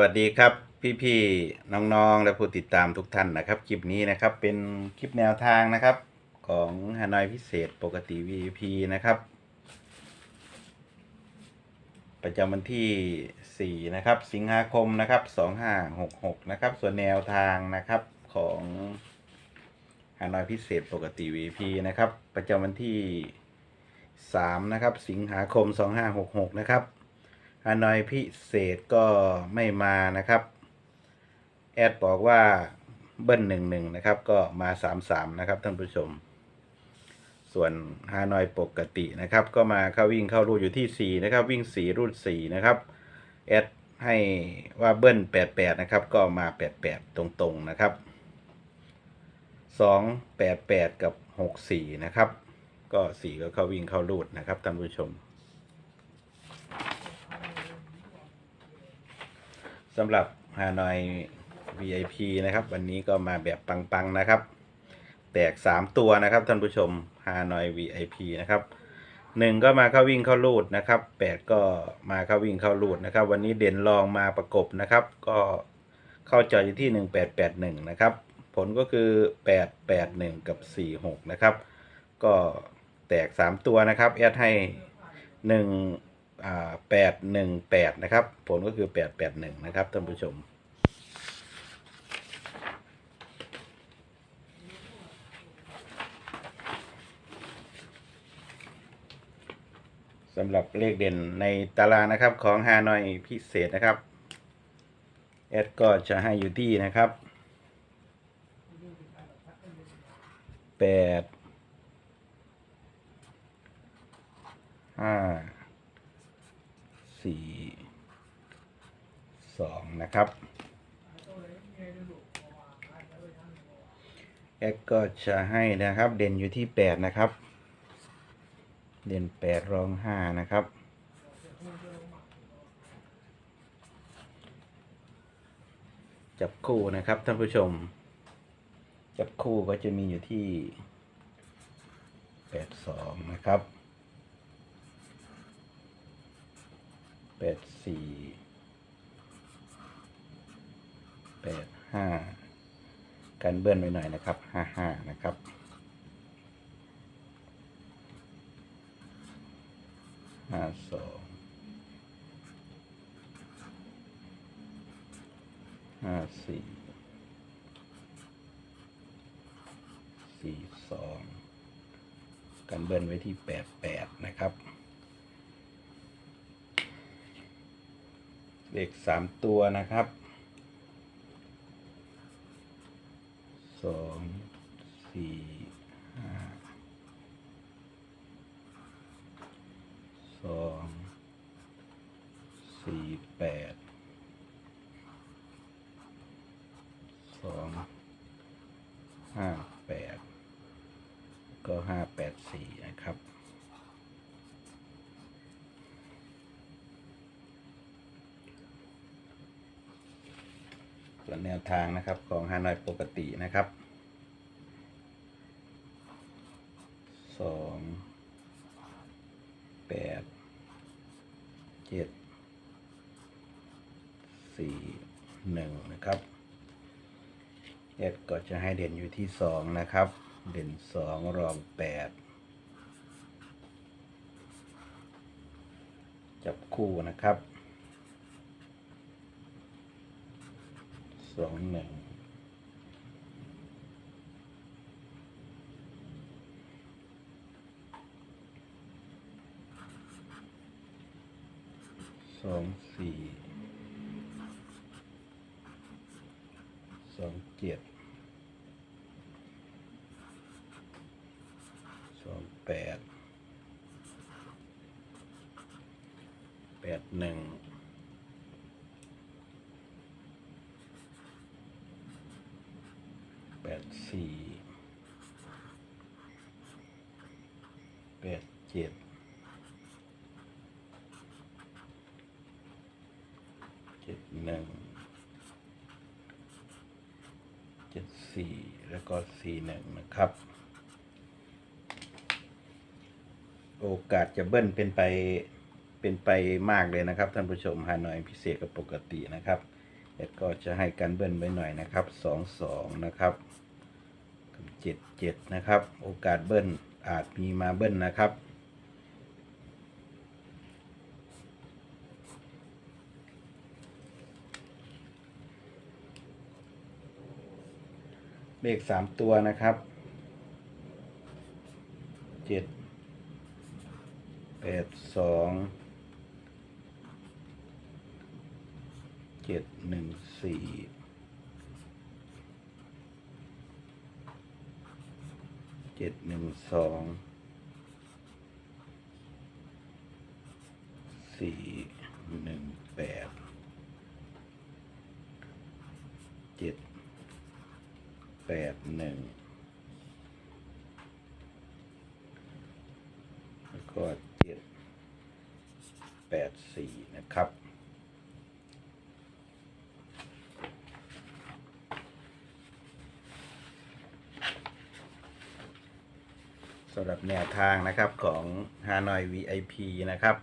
วัสดีครับพี่ๆน้องๆ และผู้ติดตามทุกท่านนะครับ คลิปนี้นะครับเป็นคลิปแนวทางนะครับของฮานอยพิเศษปกติ VIP นะครับ ประจำวันที่ 4 นะครับ สิงหาคมนะครับ 2566 นะครับ ส่วนแนวทางนะครับของฮานอยพิเศษปกติ VIP นะครับ ประจำวันที่ 3 นะครับ สิงหาคม 2566 นะครับ ฮานอยพิเศษก็ไม่มานะครับ แอดบอกว่าเบิ้ลหนึ่งหนึ่งนะครับ ก็มาสามสามนะครับท่านผู้ชม ส่วนฮานอยปกตินะครับ ก็มาเข้าวิ่งเข้ารูดอยู่ที่สี่นะครับ วิ่งสี่รูดสี่นะครับแอดให้ว่าเบิ้ลแปดแปดนะครับ ก็มาแปดแปดตรงๆนะครับสองแปดแปดกับหกสี่นะครับ ก็สี่ก็เข้าวิ่งเข้ารูดนะครับท่านผู้ชม สำหรับฮานอย VIP นะครับ วันนี้ก็มาแบบปังๆนะครับ แตก 3 ตัวนะครับท่านผู้ชมฮานอย VIP นะครับหนึ่งก็มาเข้าวิ่งเข้ารูดนะครับ8ก็มาเข้าวิ่งเข้ารูดนะครับ วันนี้เด่นรองมาประกบนะครับ ก็เข้าจออยู่ที่1881นะครับ ผลก็คือ881กับ46นะครับ ก็แตก3ตัวนะครับแอดให้1อ่า แปดหนึ่งแปดนะครับ ผลก็คือแปดแปดหนึ่งนะครับท่านผู้ชม สำหรับเลขเด่นในตารางนะครับของฮานอยพิเศษนะครับแอดก็จะให้อยู่ที่นะครับแปดห้า สี่สองนะครับ แอดก็จะให้นะครับ เด่นอยู่ที่แปดนะครับ เด่นแปดรองห้านะครับจับคู่นะครับท่านผู้ชม จับคู่ก็จะมีอยู่ที่แปดสองนะครับ แปดสี่แปดห้ากันเบิ้ลไปหน่อยนะครับห้าห้านะครับ ห้าสองห้าสี่สี่สองกันเบิ้ลไว้ที่แปดแปดนะครับ เลขสามตัวนะครับสองสี่ห้าสองสี่แปด สอง ห้า แปด ก็ห้าแปดสี่นะครับ ส่วนแนวทางนะครับของฮานอยปกตินะครับสองแปดเจ็ดสี่หนึ่งนะครับเอ็ดก็จะให้เด่นอยู่ที่สองนะครับ เด่นสองรองแปดจับคู่นะครับ สองหนึ่งสองสี่สองเจ็ดสองแปดแปดหนึ่ง แปดสี่ แปดเจ็ดเจ็ดหนึ่งเจ็ดสี่แล้วก็สี่หนึ่งนะครับ โอกาสจะเบิ้ลเป็นไปเป็นไปมากเลยนะครับ ท่านผู้ชมฮานอยพิเศษกับปกตินะครับแอดก็จะให้กันเบิ้ลไปหน่อยนะครับสองสองนะครับเจ็ดเจ็ดนะครับ โอกาสเบิ้ล อาจมีมาเบิ้ลนะครับ เลขสามตัวนะครับเจ็ดแปดสองเจ็ดหนึ่งสี่ เจ็ดหนึ่งสองสี่หนึ่งแปดเจ็ดแปดหนึ่งแล้วก็เจ็ดแปดสี่นะครับ สำหรับแนวทางนะครับของ Hanoi VIP นะครับ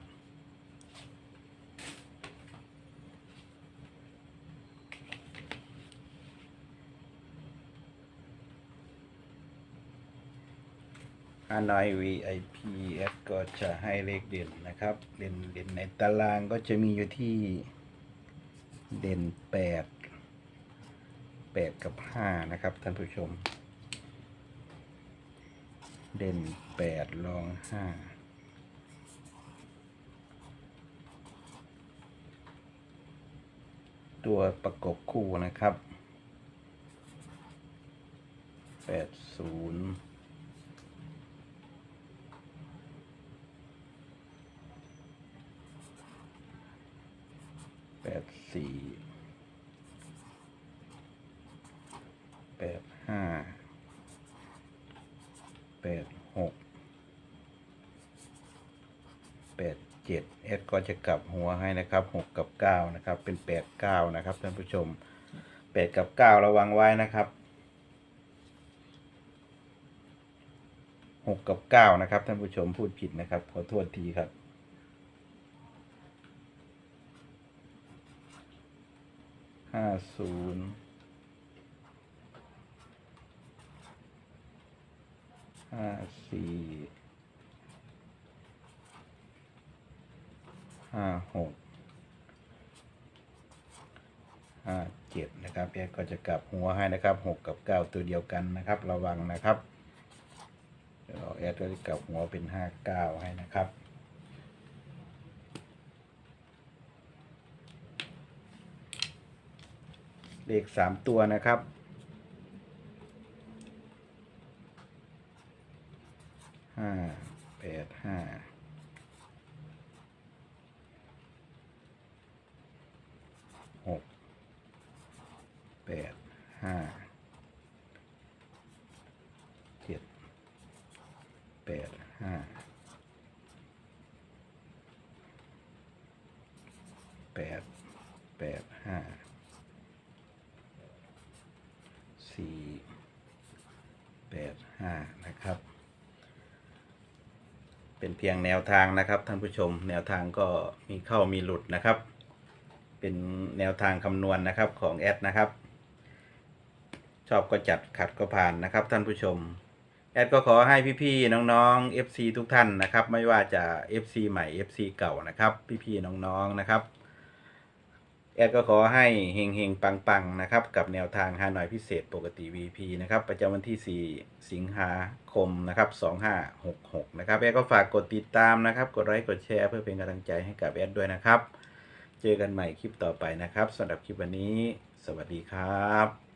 ฮานอย VIP S ก็จะให้เลขเด่นนะครับ เด่นเด่นในตารางก็จะมีอยู่ที่เด่นแปดแปดกับห้านะครับท่านผู้ชม เด่นแปดรองห้าตัวประกบคู่นะครับแปดศูนย์แปดสี่แปดห้า แปดหกแปดเจ็ดเอสก็จะกลับหัวให้นะครับหกกับเก้านะครับ เป็นแปดเก้านะครับท่านผู้ชมแปดกับเก้าระวังไว้นะครับหกกับเก้านะครับท่านผู้ชมพูดผิดนะครับ ขอโทษทีครับห้าศูนย์ ห้าสี่ห้าหกห้าเจ็ดนะครับแอดก็จะกลับหัวให้นะครับหกกับเก้าตัวเดียวกันนะครับ ระวังนะครับเดี๋ยวแอดก็จะกลับหัวเป็นห้าเก้าให้นะครับเลขสามตัวนะครับ ห้าแปดห้าหกแปดห้า เจ็ดแปดห้า แปดแปดห้า สี่แปดห้านะครับ เป็นเพียงแนวทางนะครับท่านผู้ชม แนวทางก็มีเข้ามีหลุดนะครับ เป็นแนวทางคำนวณนะครับของแอดนะครับ ชอบก็จัดขัดก็ผ่านนะครับ ท่านผู้ชม แอดก็ขอให้พี่ๆน้องๆ FC ทุกท่านนะครับ ไม่ว่าจะ FC ใหม่ FC เก่านะครับ พี่ๆน้องๆนะครับ แอดก็ขอให้เฮงเฮงปังปังๆนะครับ กับแนวทางฮานอยพิเศษปกติ VP นะครับ ประจำวันที่ 4 สิงหาคมนะครับ 2566 นะครับ แอดก็ฝากกดติดตามนะครับ กดไลค์กดแชร์เพื่อเป็นกำลังใจให้กับแอดด้วยนะครับ เจอกันใหม่คลิปต่อไปนะครับสำหรับคลิปวันนี้ สวัสดีครับ